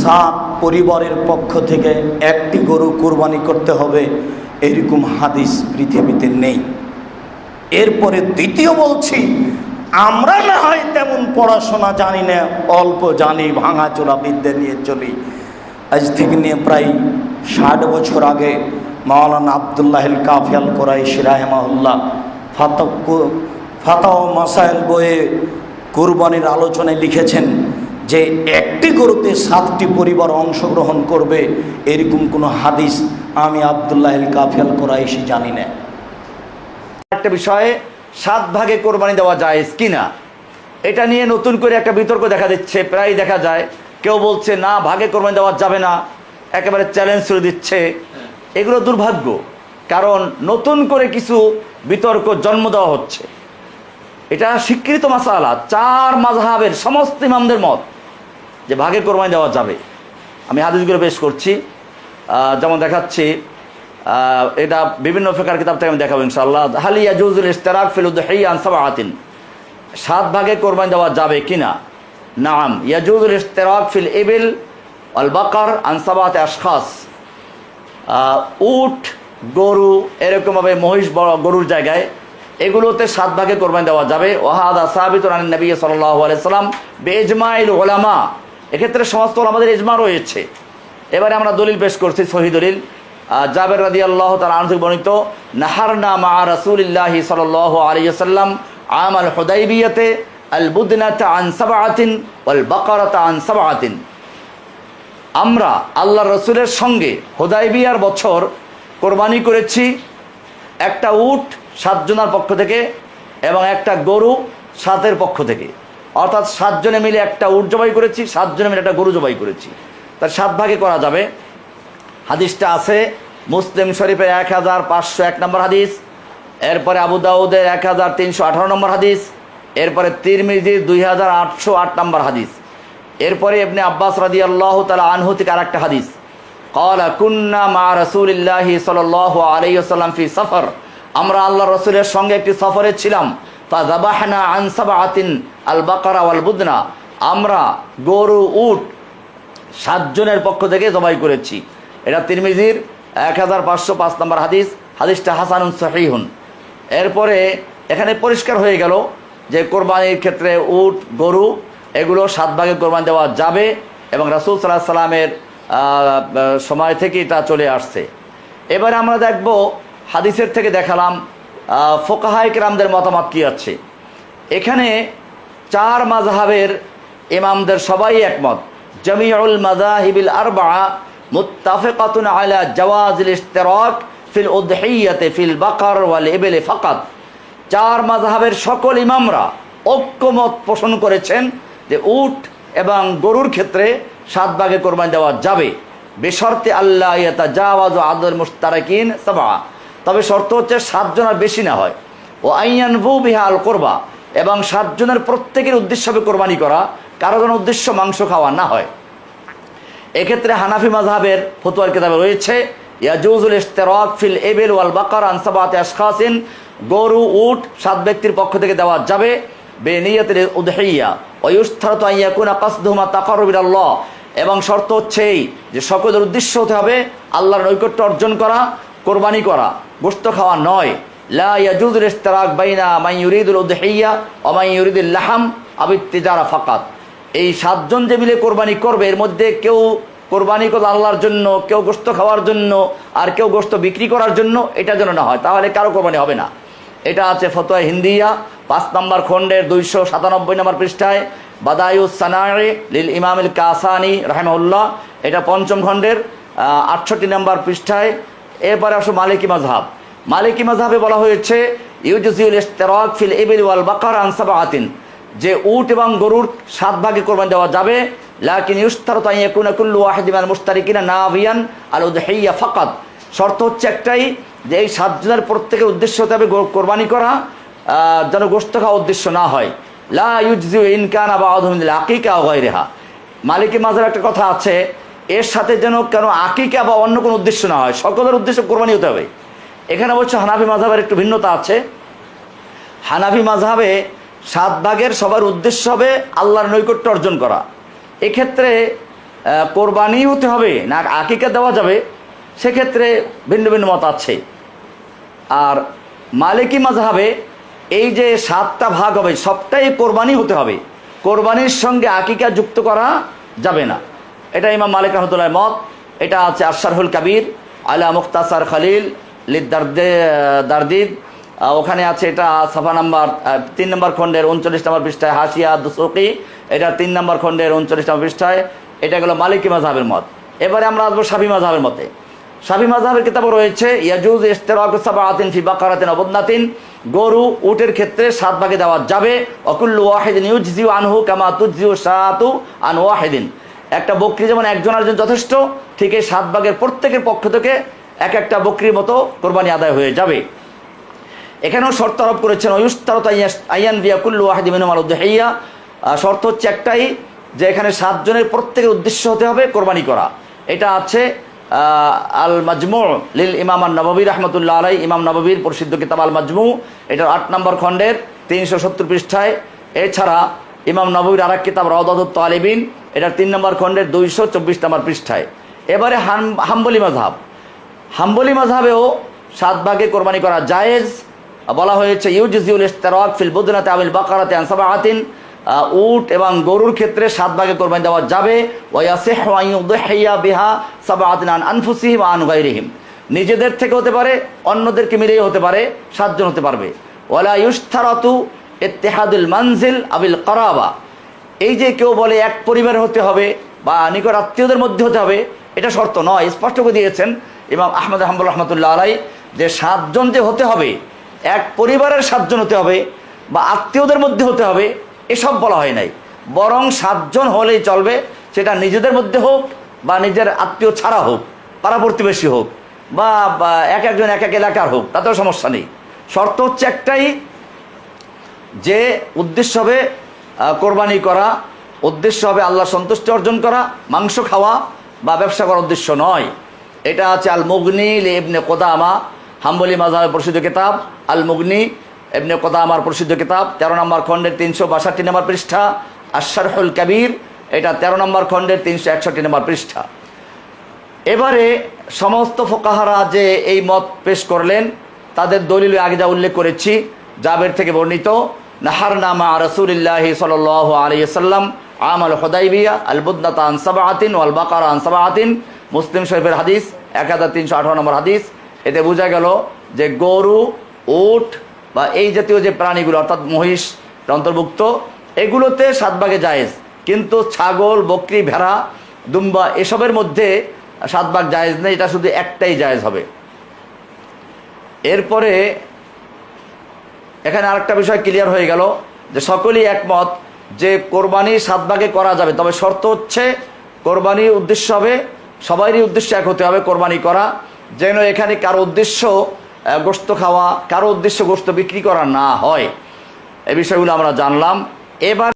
সাত পরিবারের পক্ষ থেকে একটি গরু কোরবানি করতে হবে, এরকম হাদিস পৃথিবীতে নেই। এরপরে দ্বিতীয় বলছি, আমরা না হয় তেমন পড়াশোনা জানি না, অল্প জানি, ভাঙাচোরা বিদ্যা নিয়ে চলি। আজ থেকে নিয়ে প্রায় ষাট বছর আগে মাওলানা আবদুল্লাহ কাফিয়াল কোরাইশি রাহেমাহুল্লাহ ফাতক ফাতাও মাসাইল বইয়ে কোরবানির আলোচনায় লিখেছেন যে একটি গরুতে সাতটি পরিবার অংশগ্রহণ করবে, এরকম কোনো হাদিস আমি আবদুল্লাহ কাফিয়াল কোরাইশি জানি না। একটা বিষয়ে, সাত ভাগে কোরবানি দেওয়া যায় কিনা? এটা নিয়ে নতুন করে একটা বিতর্ক দেখা দিচ্ছে প্রায় দেখা যায়। কেউ বলছে, না, ভাগে কোরবানি দেওয়া যাবে না। একেবারে চ্যালেঞ্জ করে দিচ্ছে। এগুলো দুর্ভাগ্য, কারণ নতুন করে কিছু বিতর্ক জন্ম দেওয়া হচ্ছে। এটা স্বীকৃত মাসালা, চার মাঝহাবের সমস্ত ইমামদের মত। যে ভাগে কোরবানি দেওয়া যাবে। আমি হাদিসগুলো পেশ করছি। যেমন দেখাচ্ছি এটা বিভিন্ন ফেকার কিতাব থেকে আমি দেখাবো ইনশাল্লাহ হালিয়া জুজুল ইস্তেরাক ফিলুদ হেয়ান আতিন সাত ভাগে কোরবানি দেওয়া যাবে কি না নাম, ইয়াজুজুল ইস্তেরাক ফিল ইবিল আল বাকার আনসাবাত আশখাস। উট, গরু, এরকমভাবে মহিষ, বড় গরুর জায়গায়, এগুলোতে সাত ভাগে কোরবানি দেওয়া যাবে। ওয়াহাদা সাহাবিত রান নবী সাল্লাহ আলাইসাল্লাম বেজমাইল ওলামা এক্ষেত্রে সমস্ত আমাদের ইজমা রয়েছে। এবারে আমরা দলিল পেশ করছি, সহি দলিল। জাবের রাদি আল্লাহ তার আনন্দ বর্ণিত, নাহারনা মা রাসুলিল্লাহি সাল আলিয়াল্লাম আম আল হুদাইবিয়াতে আল বুদনাত আন সাবাআতিন ওয়াল বাকারাত আন সাবাআতিন। আমরা আল্লাহ রসুলের সঙ্গে হোদাইবিয়ার বছর কোরবানি করেছি। একটা উট সাতজনার পক্ষ থেকে এবং একটা গরু সাতের পক্ষ থেকে। অর্থাৎ সাতজনে মিলে একটা উট জবাই করেছি, সাতজনে মিলে একটা গরু জবাই করেছি। তার সাত ভাগে করা যাবে। হাদিসটা আছে, মুসলিম শরীফের এক হাজার পাঁচশো এক নম্বর হাদিস, এরপরে আবু দাউদের এক হাজার তিনশো আঠারো নম্বর হাদিস, এরপরে তিরমিজির দুই হাজার আটশো আট নম্বর হাদিস। এরপরে এমনি আব্বাস রাজি আল্লাহ তালা আনহু থেকে আর একটা হাদিস। কলা কুন্না মা রসুলিল্লাহি সাল আলাইসাল্লাম ফি সফর। আমরা আল্লাহ রসুলের সঙ্গে একটি সফরে ছিলাম। ফাযাবাহনা আন সাবআতিন আল বাকারা ওয়াল বুদনা আমরা গরু, উট সাতজনের পক্ষ থেকে জবাই করেছি। এটা তিরমিজির এক হাজার পাঁচশো পাঁচ নম্বর হাদিস। হাদিসটা হাসানুন সহিহুন। এরপরে এখানে পরিষ্কার হয়ে গেল যে কোরবানির ক্ষেত্রে উট, গরু, এগুলো সাত ভাগে কোরবানি দেওয়া যাবে এবং রাসুল সাল্লাহ সাল্লামের সময় থেকে এটা চলে আসছে। এবারে আমরা দেখব হাদিসের থেকে দেখালাম ফোকাহাইক রামদের মতামত কী আছে? এখানে চার মাযহাবের ইমামদের সবাই একমত। জমিউল মাযাহিবিল আরবা মুত্তাফিকাতুন আলা জাওয়াজিল ইশতিরাক ফিল উদহিয়াতে ফিল বাকার ওয়াল ইবলি ফাকাত চার মাযহাবের সকল ইমামরা ঐক্যমত পোষণ করেছেন যে উট এবং গরুর ক্ষেত্রে সাত ভাগে কোরবানি দেওয়া যাবে। বেশর্তে আল্লাহ ইয়াতা জাওয়াজ আদর মুস্তারাকিন সাবা তবে শর্ত হচ্ছে সাতজন আর বেশি না হয়। ও আইয়ান ভু বিহাল করবা, এবং সাতজনের প্রত্যেকের উদ্দেশ্য হবে কোরবানি করা, কারও কোনো উদ্দেশ্য মাংস খাওয়া না হয়। এক্ষেত্রে হানাফি মাযহাবের ফতুয়ার কিতাবে রয়েছে ইয়াজুজুল ইশতিরাক ফিল এবেল ওয়াল বাকার আনসাবাতে আশখাসিন, গরু, উট সাত ব্যক্তির পক্ষ থেকে দেওয়া যাবে বেনিয়াতের উদহিয়া ওয়ুস্তারাতু আন ইয়াকুনা কাসদুহুমা তাকাররুব ইলাল্লাহ এবং শর্ত হচ্ছে এই যে সকলের উদ্দেশ্য হতে হবে আল্লাহর নৈকট্য অর্জন করা কোরবানি করা গোস্ত খাওয়া নয়। লা ইয়াজুজুল ইশতিরাক বাইনা মান ইউরিদুল উদহিয়া ওয়া মান ইউরিদুল লাহাম আবিত তিজারা ফাকাত। এই সাতজন যে মিলে কোরবানি করবে, এর মধ্যে কেউ কোরবানি করবে আল্লাহর জন্য, কেউ গোস্ত খাওয়ার জন্য, আর কেউ গোস্ত বিক্রি করার জন্য, এটা যেন না হয়, তাহলে কারও কোরবানি হবে না। এটা আছে ফতোয়া হিন্দিয়া, পাঁচ নম্বর খণ্ডের দুইশো সাতানব্বই নম্বর পৃষ্ঠায় বাদায়ুস সানারে লিল ইমামিল কাসানি রাহেমউল্লাহ এটা পঞ্চম খণ্ডের আটষট্টি নম্বর পৃষ্ঠায় এরপরে আসো মালিকি মাজহাব মালিকি মাজহাবে বলা হয়েছে, ইউজুজিউল ইশতেরাক ফিল ইবিল ওয়াল বাকার আনসাবাতিন যে উট এবং গরুর সাত ভাগে কোরবানি দেওয়া যাবে, লাকিন ইউস্তারত আন ইয়াকুনা কুল্লু ওয়াহিদিন আল মুশতারিকিনা নাভিয়ান আল উদহিয়া ফাকাত। শর্ত হচ্ছে একটাই, যে এই সাতজনের প্রত্যেকের উদ্দেশ্য হতে হবে কোরবানি করা যেন গোস্ত খাওয়া উদ্দেশ্য না হয়। লা ইউজিউ ইনকান আবা আদমিল আকিকা রেহা মালিকি মাঝের একটা কথা আছে এর সাথে যেন কেন আকিকা বা অন্য কোনো উদ্দেশ্য না হয়। সকলের উদ্দেশ্য কোরবানি হতে হবে। এখানে অবশ্য হানাফি মাঝাবের একটু ভিন্নতা আছে। হানাফি মাঝহাবে সাত ভাগের সবার উদ্দেশ্য হবে আল্লাহর নৈকট্য অর্জন করা। এক্ষেত্রে কোরবানি হতে হবে না আকিকা দেওয়া যাবে, সেক্ষেত্রে ভিন্ন ভিন্ন মত আছে। আর মালিকি মাজহাবে এই যে সাতটা ভাগ হবে, সবটাই কোরবানি হতে হবে। কোরবানির সঙ্গে আকিকা যুক্ত করা যাবে না। এটা ইমাম মালিক রহমতুল্লাহ মত এটা আছে আশারহুল কাবির আলা মুখতাসার খালিল আহ, ওখানে আছে এটা সাফা নাম্বার তিন নম্বর খণ্ডের উনচল্লিশ নম্বর পৃষ্ঠায় হাসিয়া দুসুকি এটা তিন নম্বর খণ্ডের উনচল্লিশ নম্বর পৃষ্ঠায় এটা গেলো মালিকি মাজহাবের মত। এবারে আমরা আসব সাবি মাজহাবের মতে। সাবি মাজহাবের কিতাব রয়েছে ইয়াজুজ ইশতেরাক সাবাতিন ফি বাকারাতিন অবদনাতিন গরু উটের ক্ষেত্রে সাত ভাগে দেওয়া যাবে অকুল্লু ওয়াহিদিন ইউজিউ আনহু কামা তুজিউ সাতু আন ওয়াহিদিন। একটা বকরি যেমন একজন আরেকজন যথেষ্ট, ঠিক এই সাত ভাগের প্রত্যেকের পক্ষ থেকে এক একটা বকরির মতো কোরবানি আদায় হয়ে যাবে। এখানেও শর্ত আরোপ করেছেন, অয়ুস্তারত আইয়ান দিয়া কুল্লু মিনুমাল শর্ত হচ্ছে একটাই, যে এখানে সাতজনের প্রত্যেকের উদ্দেশ্য হতে হবে কোরবানি করা। এটা আছে আল মাজমু লিল ইমাম আল নববী রহমতুল্লাহ আলাই ইমাম নববীর প্রসিদ্ধ কিতাব আল মাজমু এটার আট নম্বর খণ্ডের তিনশো সত্তর পৃষ্ঠায়। এছাড়া ইমাম নবীর আর এক কিতাব, রওদাদুত তালিবিন, এটার তিন নম্বর খণ্ডের দুইশো চব্বিশ নম্বর পৃষ্ঠায়। এবারে হাম হাম্বলি মাজহাব হাম্বলি মাঝহাবেও সাত ভাগে কোরবানি করা জায়েজ। বলা হয়েছে ইউজিউল ইস্তারাক ফিল বুদনাতে আবিল বাকারাতে আনসাবাহাতিন উট এবং গরুর ক্ষেত্রে সাত ভাগে কোরবানি দেওয়া যাবে। ওয়াসিহ ওয়াইয়ুদহিয়া বিহা সাবাহাতিন আন আনফুসিহিম আন গায়রিহিম। নিজেদের থেকে হতে পারে, অন্যদেরকে মিলিয়ে হতে পারে, সাতজন হতে পারবে। ওয়ালা ইউস্তারাতু ইত্তেহাদুল মানজিল আবিল করাবা। এই যে কেউ বলে এক পরিবার হতে হবে বা নিকট আত্মীয়দের মধ্যে হতে হবে, এটা শর্ত নয়। স্পষ্ট করে দিয়েছেন ইমাম আহমদ হাম্বুল রহমতুল্লাহ আলাই যে সাতজন যে হতে হবে, এক পরিবারের সাতজন হতে হবে বা আত্মীয়দের মধ্যে হতে হবে, এসব বলা হয় নাই। বরং সাতজন হলেই চলবে, সেটা নিজেদের মধ্যে হোক বা নিজের আত্মীয় ছাড়া হোক, পাড়া প্রতিবেশী হোক বা এক একজন এক এক এলাকার হোক, তাতেও সমস্যা নেই। শর্ত হচ্ছে একটাই যে উদ্দেশ্য হবে কোরবানি করা, উদ্দেশ্য হবে আল্লাহ সন্তুষ্টি অর্জন করা, মাংস খাওয়া বা ব্যবসা করার উদ্দেশ্য নয়। এটা আছে আল মুগনি ইবনে কোদামা, হাম্বলি মাজাহের প্রসিদ্ধ কিতাব। আল মুগনি ইবনে কোদামার প্রসিদ্ধ কিতাব, তেরো নম্বর খণ্ডের তিনশো বাষট্টি নম্বর পৃষ্ঠা। আশারহুল কাবির, এটা তেরো নম্বর খণ্ডের তিনশো একষট্টি নম্বর পৃষ্ঠা। এবারে সমস্ত ফোকাহারা যে এই মত পেশ করলেন, তাদের দলিল আগে যা উল্লেখ করেছি, জাবের থেকে বর্ণিত। নাহার নামা রসুলিল্লাহ সাল আলিয়াল্লাম আমাল হদাইবিয়া আলবুদ্দাত আনসাবাহাতিন ওয়াল বাকার আনসাবাহাতিন মুসলিম শরীফের হাদিস, এক হাজার তিনশো আঠারো নম্বর হাদিস। এতে বোঝা গেল যে গরু, উট বা এই জাতীয় যে প্রাণীগুলো, অর্থাৎ মহিষ অন্তর্ভুক্ত এগুলোতে সাত জায়েজ। কিন্তু ছাগল, বকরি, ভেড়া, দুম্বা এসবের মধ্যে সাত ভাগ জায়েজ নেই, এটা শুধু একটাই জায়েজ হবে। এরপরে এখানে আরেকটা বিষয় ক্লিয়ার হয়ে গেল, যে সকলেই একমত যে কোরবানি সাত ভাগে করা যাবে। তবে শর্ত হচ্ছে, কোরবানির উদ্দেশ্য হবে সবারই উদ্দেশ্য এক হতে হবে কোরবানি করা। যেন এখানে কারও উদ্দেশ্য গোস্ত খাওয়া, কারও উদ্দেশ্য গোস্ত বিক্রি করা না হয়। এ বিষয়গুলো আমরা জানলাম। এবার